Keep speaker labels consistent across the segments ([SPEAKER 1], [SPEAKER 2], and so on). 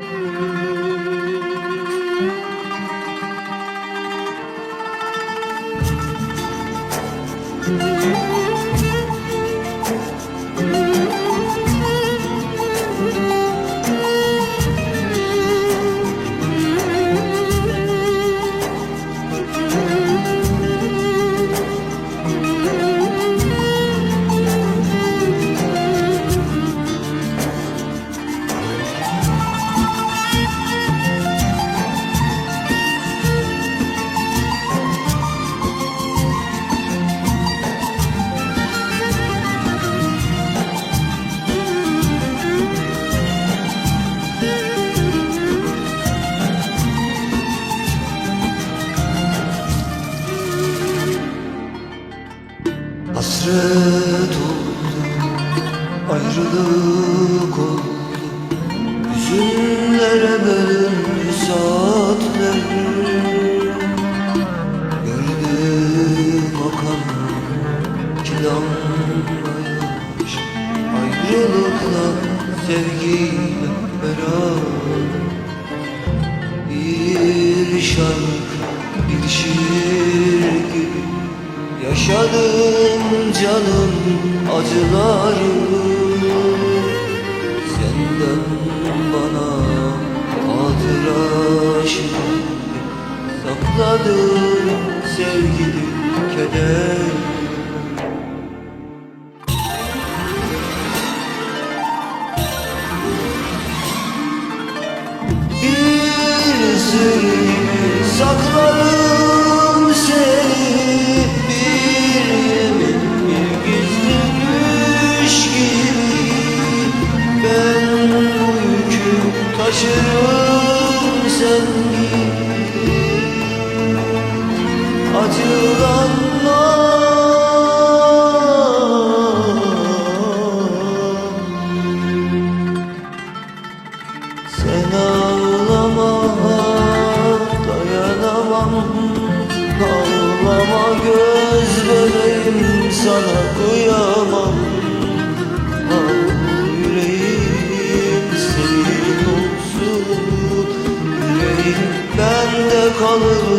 [SPEAKER 1] thank you Hasret oldu, ayrılık oldu Hüzünlere bölündü saatler Gördüm akan kilanmış. Ayrılıkla sevgiyle beraber. Bir şarkı, bir şiir gibi canım acıları Senden bana hatıra şimdi Sakladım sevgili keder Bir sır taşırım sen gibi Acılanma sen ağlama dayanamam. Ağlama göz bebeğim sana kıyamam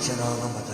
[SPEAKER 1] 现在我们